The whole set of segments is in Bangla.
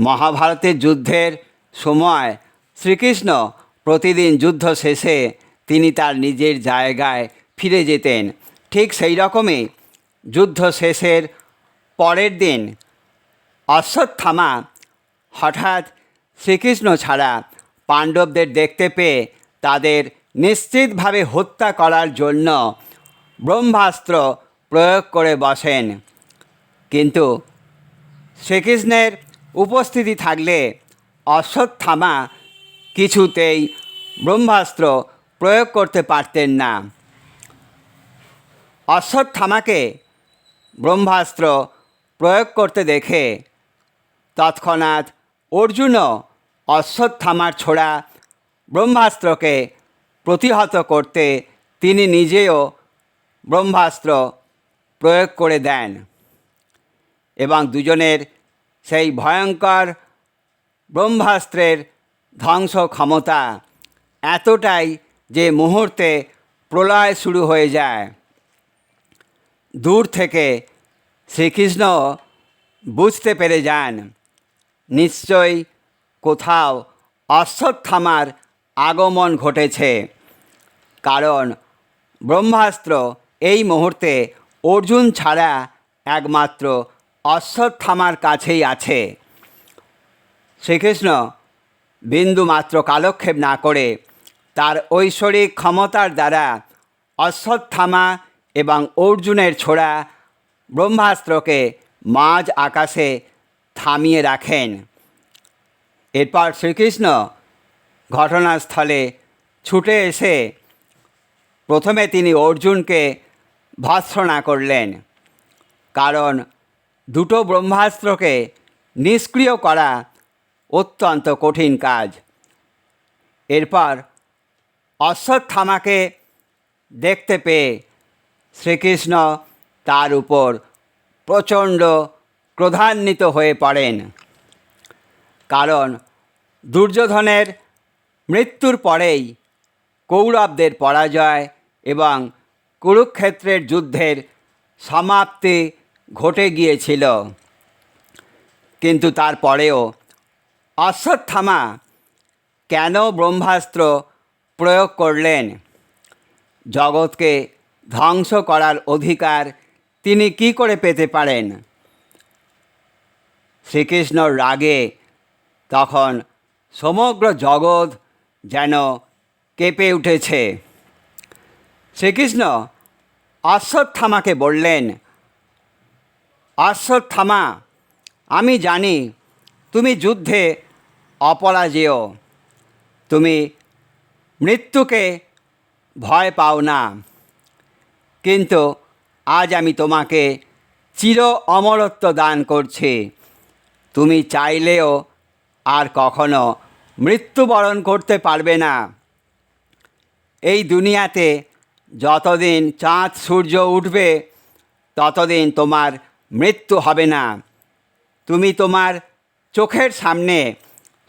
মহাভারতের যুদ্ধের সময় শ্রীকৃষ্ণ প্রতিদিন যুদ্ধ শেষে তিনি তার নিজের জায়গায় ফিরে যেতেন। ঠিক সেই রকমই যুদ্ধ শেষের পরের দিন অশ্বত্থামা হঠাৎ শ্রীকৃষ্ণ ছাড়া পাণ্ডবদের দেখতে পেয়ে তাদের নিশ্চিতভাবে হত্যা করার জন্য ব্রহ্মাস্ত্র প্রয়োগ করে বসেন। কিন্তু শ্রীকৃষ্ণের উপস্থিতি থাকলে অশ্বত্থামা কিছুতেই ব্রহ্মাস্ত্র প্রয়োগ করতে পারতেন না। অশ্বত্থামাকে ব্রহ্মাস্ত্র প্রয়োগ করতে দেখে তৎক্ষণাৎ অর্জুনও অশ্বত্থামার ছোড়া ব্রহ্মাস্ত্রকে প্রতিহত করতে তিনি নিজেও ব্রহ্মাস্ত্র প্রয়োগ করে দেন এবং দুজনের সেই ভয়ঙ্কর ব্রহ্মাস্ত্রের ধ্বংস ক্ষমতা এতটাই যে মুহূর্তে প্রলয় শুরু হয়ে যায়। দূর থেকে শ্রীকৃষ্ণ বুঝতে পেরে যান নিশ্চয়ই কোথাও অশ্বত্থামার আগমন ঘটেছে। কারণ ব্রহ্মাস্ত্র এই মুহূর্তে অর্জুন ছাড়া একমাত্র অশ্বত্থামার কাছেই আছে। শ্রীকৃষ্ণ বিন্দু মাত্র কালক্ষেপ না করে তার ঐশ্বরিক ক্ষমতার দ্বারা অশ্বত্থামা এবং অর্জুনের ছোড়া ব্রহ্মাস্ত্রকে মাঝ আকাশে থামিয়ে রাখেন। এরপর শ্রীকৃষ্ণ ঘটনাস্থলে ছুটে এসে প্রথমে তিনি অর্জুনকে ভৎসনা করলেন। কারণ দুটো ব্রহ্মাস্ত্রকে নিষ্ক্রিয় করা অত্যন্ত কঠিন কাজ। এরপর অশ্বত্থামাকে দেখতে পেয়ে শ্রীকৃষ্ণ তার উপর প্রচণ্ড ক্রোধান্বিত হয়ে পড়েন। কারণ দুর্যোধনের মৃত্যুর পরেই কৌরবদের পরাজয় এবং কুরুক্ষেত্রের যুদ্ধের সমাপ্তি ঘটে গিয়েছিল। কিন্তু তারপরেও অশ্বত্থামা কেন ব্রহ্মাস্ত্র প্রয়োগ করলেন? জগৎকে ধ্বংস করার অধিকার তিনি কি করে পেতে পারেন? শ্রীকৃষ্ণর রাগে তখন সমগ্র জগৎ যেন কেঁপে উঠেছে। শ্রীকৃষ্ণ অশ্বত্থামাকে বললেন অশ্বত্থামা আমি জানি তুমি যুদ্ধে অপরাজেয়। তুমি মৃত্যুকে ভয় পাও না। কিন্তু আজ আমি তোমাকে চির অমরত্ব দান করছি। তুমি চাইলেও আর কখনো মৃত্যুবরণ করতে পারবে না। এই দুনিয়াতে যতদিন চাঁদ সূর্য উঠবে, ততদিন তোমার মৃত্যু হবে না। তুমি তোমার চোখের সামনে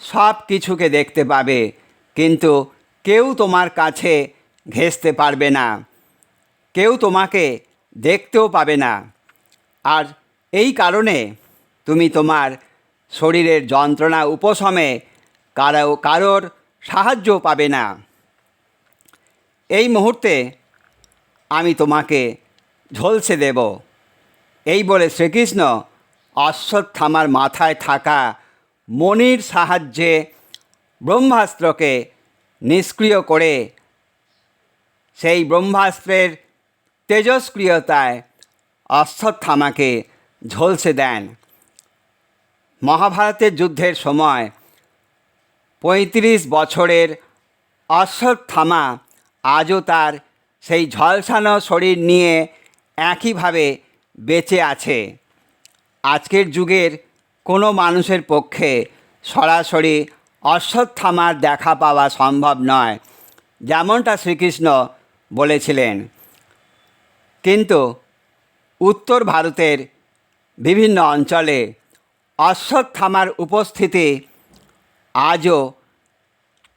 সব কিছুকে দেখতে পাবে, কিন্তু কেউ তোমার কাছে ঘেঁষতে পারবে না। কেউ তোমাকে দেখতেও পাবে না। আর এই কারণে তুমি তোমার শরীরের যন্ত্রণা উপশমে কারও কারোর সাহায্য পাবে না। এই মুহূর্তে আমি তোমাকে ঝলসে দেব। এই বলে শ্রীকৃষ্ণ অশ্বত্থামার মাথায় থাকা মণির সাহায্যে ব্রহ্মাস্ত্রকে নিষ্ক্রিয় করে সেই ব্রহ্মাস্ত্রের তেজস্ক্রিয়তায় অশ্বত্থামাকে ঝলসে দেন। মহাভারতের যুদ্ধের সময় পঁয়ত্রিশ বছরের অশ্বত্থামা আজও তার সেই ঝলসানো শরীর নিয়ে একইভাবে বেঁচে আছে। আজকের যুগের কোনো মানুষের পক্ষে সরাসরি অশ্বত্থামার দেখা পাওয়া সম্ভব নয়, যেমনটা শ্রীকৃষ্ণ বলেছিলেন। কিন্তু উত্তর ভারতের বিভিন্ন অঞ্চলে অশ্বত্থামার উপস্থিতি আজও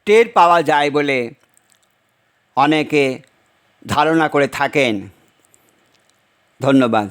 টের পাওয়া যায় বলে অনেকে ধারণা করে থাকেন। ধন্যবাদ।